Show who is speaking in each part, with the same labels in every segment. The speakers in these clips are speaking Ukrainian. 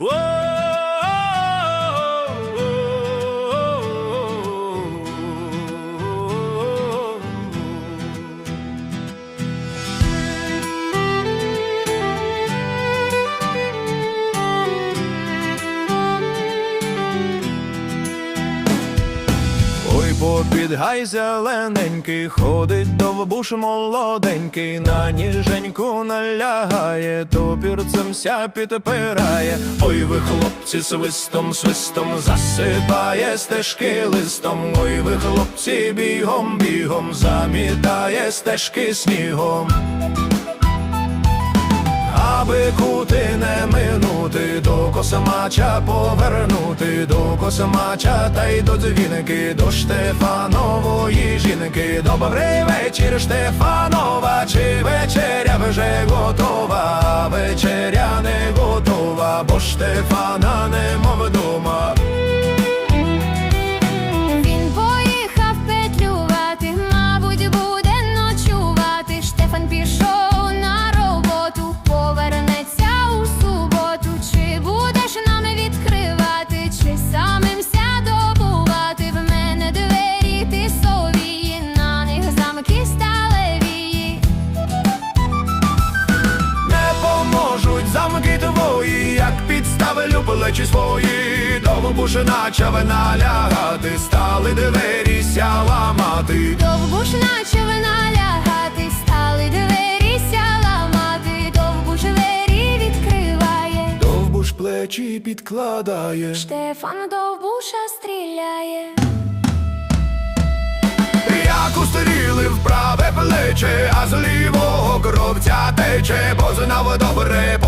Speaker 1: Ой, попід гай зелененький, ходить довбуш молоденький, на ніженьку налягає, топірцем ся підпирає. Ой, ви хлопці, свистом, свистом засипає стежки листом. Ой, ви хлопці, бігом, бігом замітає стежки снігом. Аби кути не минути, до космача повернути, до космача та й до дзвіники, до Штефанової жінки. Добрий вечір, Штефанова, чи вечеря вже готова? Вечеря не готова, бо Штефана нема вдома. Твої, як підставлю плечі свої, довбуш начав налягати, стали двері ся ламати.
Speaker 2: Довбуш начав налягати, стали двері ся ламати, довбуш двері відкриває.
Speaker 1: Довбуш плечі підкладає.
Speaker 2: Штефан довбуша стріляє.
Speaker 1: Як устріли в праве плече, а з лівого кровця тече, бо знав добре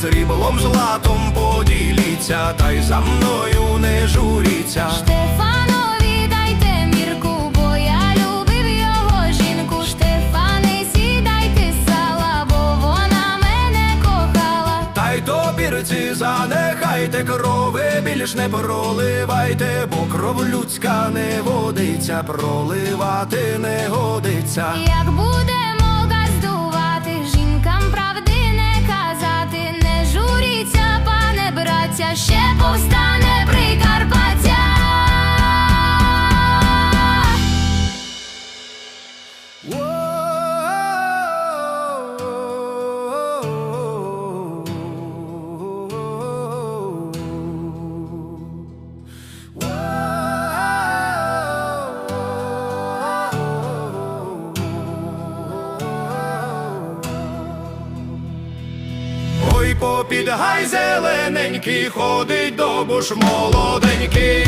Speaker 1: сріблом златом поділіться, та й за мною не журіться.
Speaker 2: Штефанові дайте мірку, бо я любив його жінку. Штефане, сідайте сала, бо вона мене кохала.
Speaker 1: Та й топірці занехайте крови, більш не проливайте, бо кров людська не водиться, проливати не годиться.
Speaker 2: Як будемо
Speaker 1: попід гай зелененький, ходить добуш молоденький.